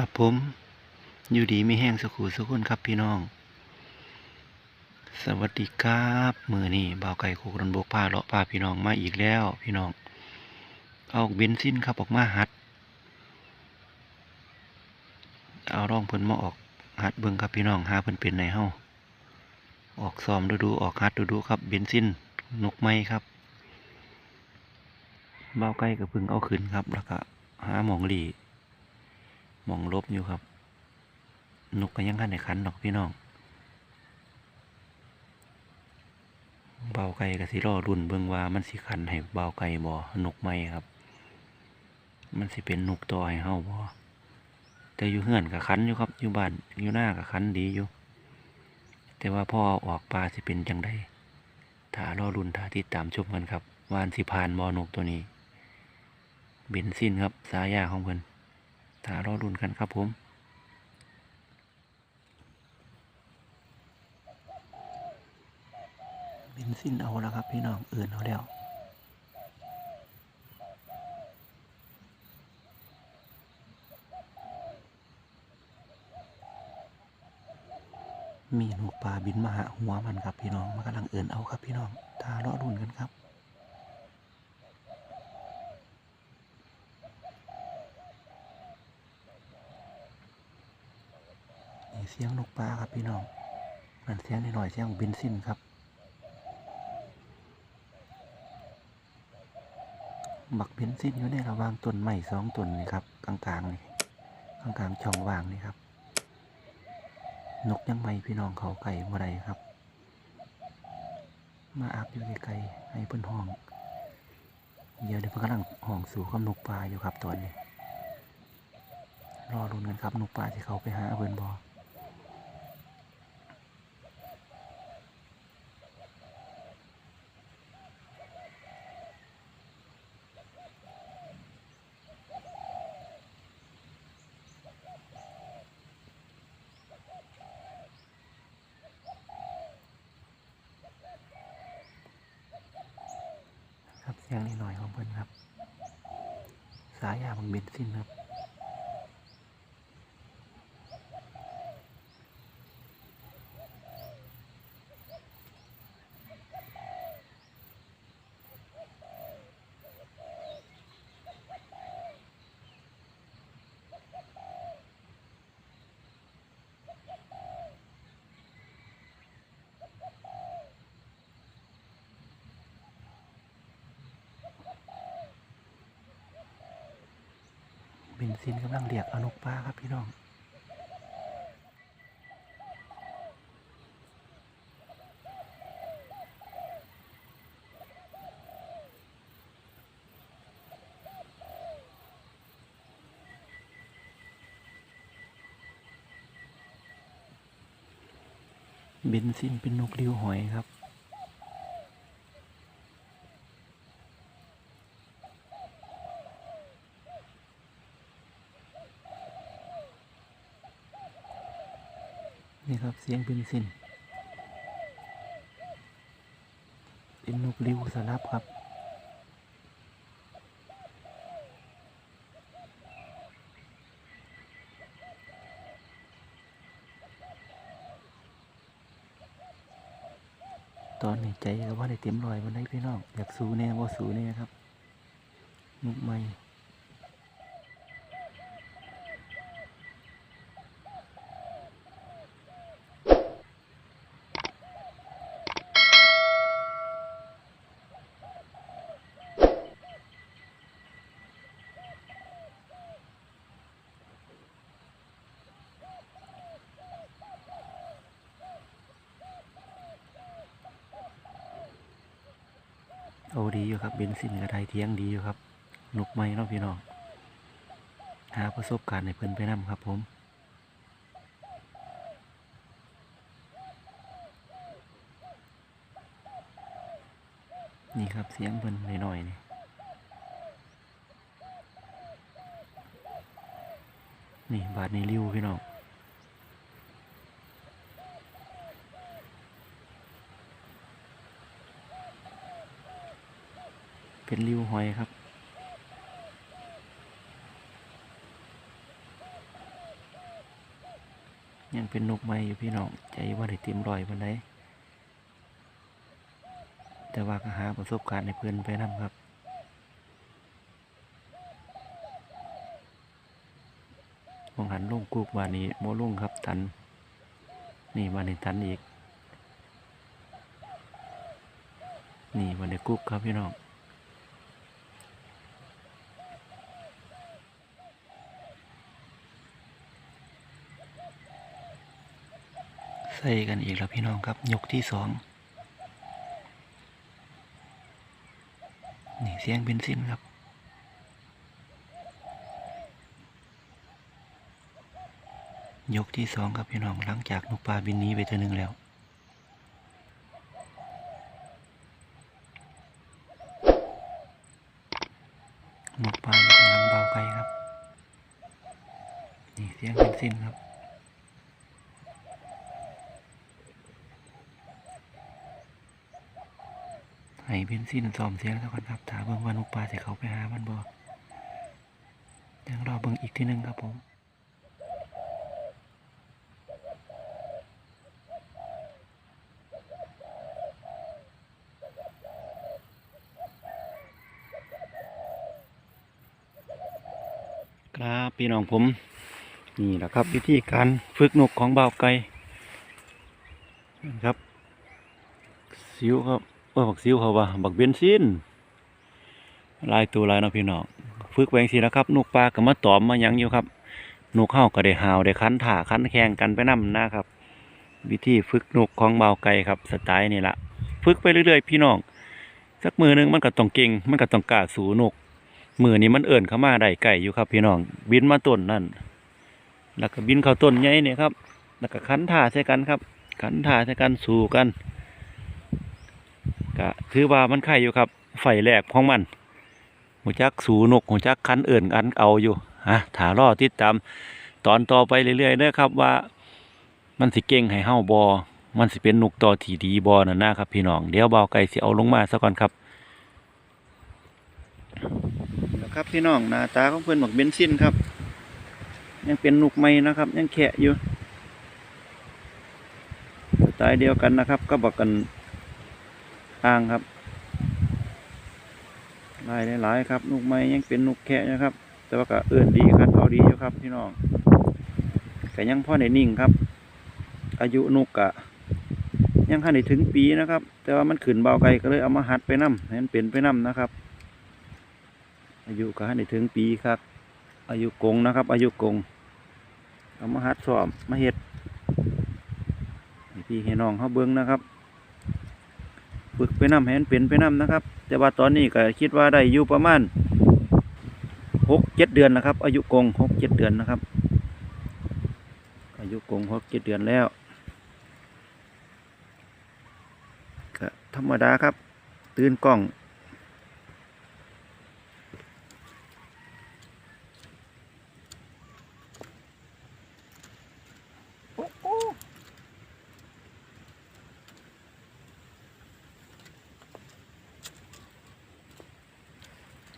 ครับผมอยู่ดีไม่แห้งสกูสกุลครับพี่น้อง สวัสดีครับมือนี่บ่าวไก่โคกรันบกพาเลาะพาพี่น้องมาอีกแล้ว พี่น้อง เอาเบนซินครับออกมาหัด เอาร่องเพิ่นมาออกหัดเบิ่งครับพี่น้องหาเพิ่นเป็นในเฮ้าออกซ้อมดูดูออกหัดดูดูครับเบนซินนกไม้ครับบ่าวไก่ก็เพิ่งเอาขึ้นครับแล้วก็หาหมองหลี มองลบอยู่ครับ นกก็ยังขันในขันดอกพี่น้อง เบาไก่กับสิรอรุ่นเบิ่งว่ามันสิขันให้เบาไก่บ่นกไม่ครับ มันสิเป็นนกต่อให้เฮาบ่แต่อยู่เฮือนกับขันอยู่ครับ อยู่บ้านอยู่หน้ากับขันดีอยู่ แต่ว่าพ่อออกปลาสิเป็นจังไดถ้ารอรุ่นถ้าติดตามชมกันครับวานสิผ่านบ่นกตัวนี้ เบนซินครับ สายาของเพิ่น ถ้ารอรุนกันครับผมเบนซินเอาแล้วครับพี่น้องเอื่นเอาแล้วมีหนกปลาบินมาหาหัวมันครับพี่น้องมันกำลังเอื่นเอาครับพี่น้องถ้ารอรุนกันครับ เสียงนกปลาครับพี่น้องนั่นเสียงนิดหน่อยเสียงเบนซินครับ บักเบนซินอยู่ในระหว่างต้นไม้สองต้นนี่ครับกลางๆนี่กลางๆช่องว่างนี่ครับ นกยังไม่พี่น้องเขาไก่บ่ได้ครับ มาอัพอยู่ไกลๆให้เพิ่นห้อง เดี๋ยวเดี๋ยวเพิ่นกำลังห้องสู่กับนกปลาอยู่ครับตอนนี้รอรุนกันครับนกปลาที่เขาไปหาเพิ่นบอ ยังนิดหน่อยของเพื่อนครับ สายยาบังเบนซินครับ เบนซินกำลังเรียกเอานกปลาครับพี่น้องเบนซินเป็นนกริ้วหอยครับ ครับ เสียงเบนซินเป็นนกริวสลับครับ ตอนนี้ใจก็ว่าได้เต็มรอยวันได้พี่น้อง อยากสู้แน่ว่าสู้แน่ครับนกไม่ โอ้ดีอยู่ครับเบนซินกระไทยเที่ยงดีอยู่ครับนุกไม้เนาะพี่น้องหาประสบการณ์ให้เพิ่นไปนํครับผมนี่ครับเสียงเพิ่นหน่อยๆนี่นี่บาทในริ้วพี่น้อง เป็นริ้วหอยครับ ยังเป็นนกไม้อยู่พี่น้อง ใจว่าได้เต็มรอยวันไดแต่ว่าก็หาประสบการณ์ในเพื่อนไปนํครับมองหันลงกุกวานี้โมลุ่งครับตัน นี่วันนี้ตันอีก นี่วันนี้กุ๊กครับพี่น้อง ใส่กันอีกแล้วพี่น้องครับ ยกที่สองนี่เสียงเบนซินครับ ยกที่สองครับพี่น้องหลังจากนกปลาบินนี้ไปเตัวหนึ่งแล้วนกปลาอยู่ข้างหลังเบาไกลครับ นี่เสียงเบนซินครับ ให้เบนซินซอมเสียงแล้วก่อนครับถาเบิ่งว่านกปลาจะเขาไปหามันบ่ยังรอเบิ่งอีกที่หนึ่งครับผมครับพี่น้องผมนี่แหละครับวิธีการฝึกนกของบ่าวไก่นะครับซิวครับ ว่าบักซิวเขาว่าบักเบนซินลายตัวลายนะพี่น้องฝึกแวงสีนะครับนกปลาก็มาตอมมายังอยู่ครับนกเข้าก็ได้หาวได้คันถ่าคันแข่งกันไปนํนะครับ วิธีฝึกนกของเบาไก่ครับสไตล์นี่ละฝึกไปเรื่อยๆ พี่น้องสักมือหนึงมันก็ต้องเก่งมันก็ต้องกล้าสู่นกมือนี้มันเอิ่นเข้ามาได้ไก่อยู่ครับ พี่น้องบินมาต้นนั่นแล้วก็บินเข้าต้นใหญ่เนี่ยครับ แล้วก็ขันท่าใส่กันครับขันท่าใส่กันสู่กัน ก็ถือว่ามันไข่อยู่ครับ ไฟแรกของมันหัวจักสูนกหัวจักคันเอิ่นกันเอาอยู่ฮะถารอติดตามตอนต่อไปเรื่อยๆเด้อครับว่า มันสิเก่งให้เฮาบอมันสิเป็นนกต่อที่ดีบอนั่นนะครับ พี่น้องเดี๋ยวเบาไก่สิเอาลงมาซะก่อนครับนะครับพี่น้องหน้าตาของเพื่อนหมกเบนซินครับ ยังเป็นนกใหม่นะครับ ยังแขะอยู่สไตล์เดียวกันนะครับ ก็บอกกัน อ่างครับลายหลายๆครับนุกใหม่ยังเป็นนุกแขะนะครับ แต่ว่าก็เอื่นดีครับเอาดีอยู่ครับพี่น้องแต่ยังพ่อในนิ่งครับ อายุนุกกะ ยังขั้นไดถึงปีนะครับ แต่ว่ามันขึ้นเบาไกลก็เลยเอามาหัดไปนํให้นเป็นไปนํนะครับ อายุก็ให้ได้ถึงปีครับ อายุกงนะครับ อายุกงเอามาหัดสอบมาเฮ็ดให้พี่ให้น้องเขาเบิ้งนะครับ ฝึกไปนำแห้มันเป็นไปนำนะครับ แต่ว่าตอนนี้ก็คิดว่าได้อยู่ประมาณหกเจ็ดเดือนนะครับ อายุกงหกเจ็ดเดือนนะครับ อายุกงหกเจ็ดเดือนแล้วก็ธรรมดาครับ ตื่นกล้อง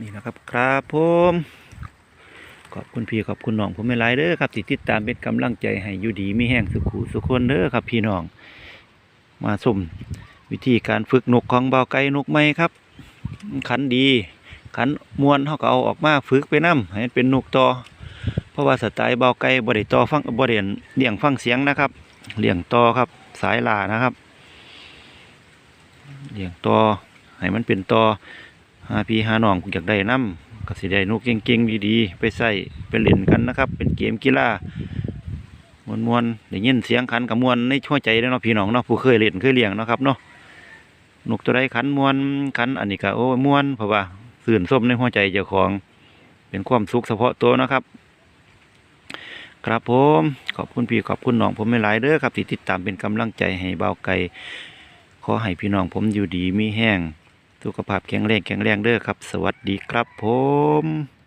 นี่นะครับครับผมขอบคุณพี่ขอบคุณน้องผมไม่ไลายเด้อครับที่ติดตามเป็นกำลังใจให้อยู่ดีมีแห้งสุขูสุขคนเด้อครับ พี่น้อง มาชมวิธีการฝึกนกของเบาไก่นกไม้ครับ ขันดี ขันมวนเขาก็เอาออกมาฝึกไปนํให้มันเป็นนกต่อ เพราะว่าสไตล์เบาไก่บริต่อฟังบริเเลี้ยงฟังเสียงนะครับเลี้ยงต่อครับสายลานะครับเลี้ยงต่อให้มันเป็นต่อ หาพี่หาน้องอยากได้น้ำก็สิได้นกเก่งๆดีๆไปใส่ไปเล่นกันนะครับ เป็นเกมกีฬามวนมวนได้ยินเสียงขันกับมวนในช่วใจเด้อเนาะพี่น้องเนาะผู้เคยเล่นเคยเลี้ยงนะครับเนาะนกตัวใดขันมวนขันอันนี้ก็โอ้มวนเพราะว่าสื่นส้มในหัวใจเจ้าของ เป็นความสุขเฉพาะตัวนะครับ ครับผมขอบคุณพี่ขอบคุณน้องผมไม่หลายเด้อครับที่ติดตามเป็นกำลังใจให้เบาไก่ขอให้พี่น้องผมอยู่ดีมีแห้ง สุขภาพแข็งแรงแข็งแรงเด้อครับ สวัสดีครับผม